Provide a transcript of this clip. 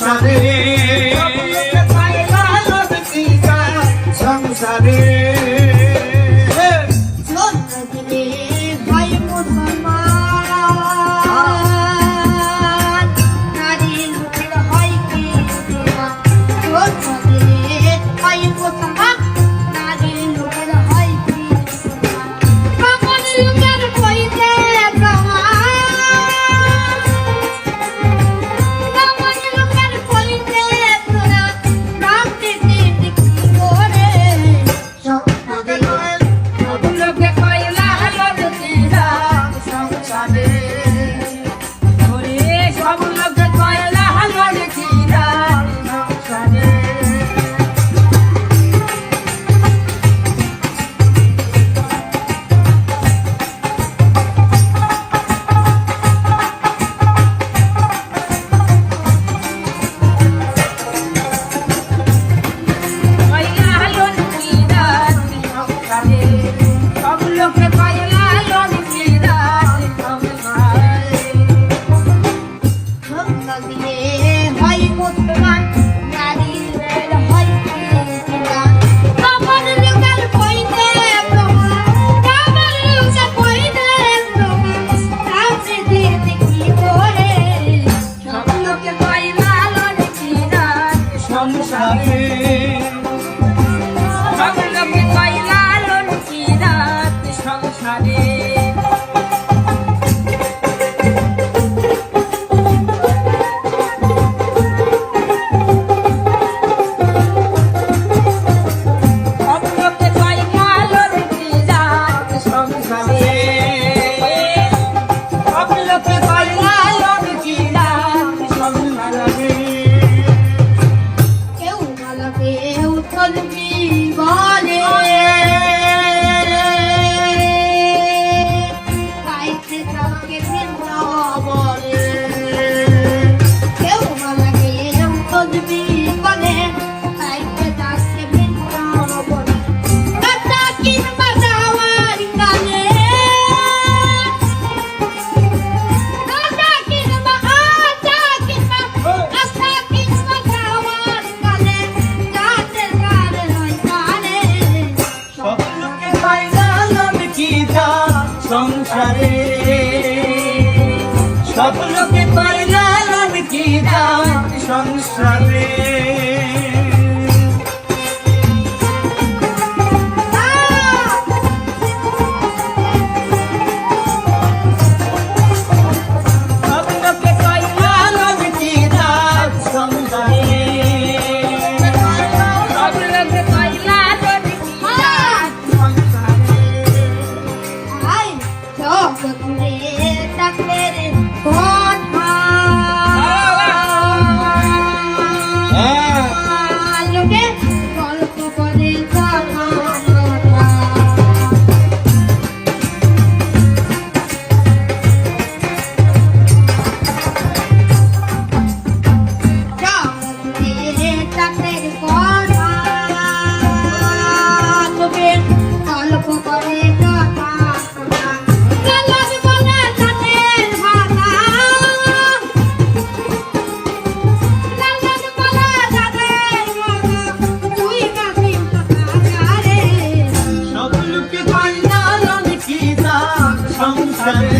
সাথে সব লোকে পাই সংসারে সব লোকে পাইলাম কি দাম সংসারে। সংসারে সব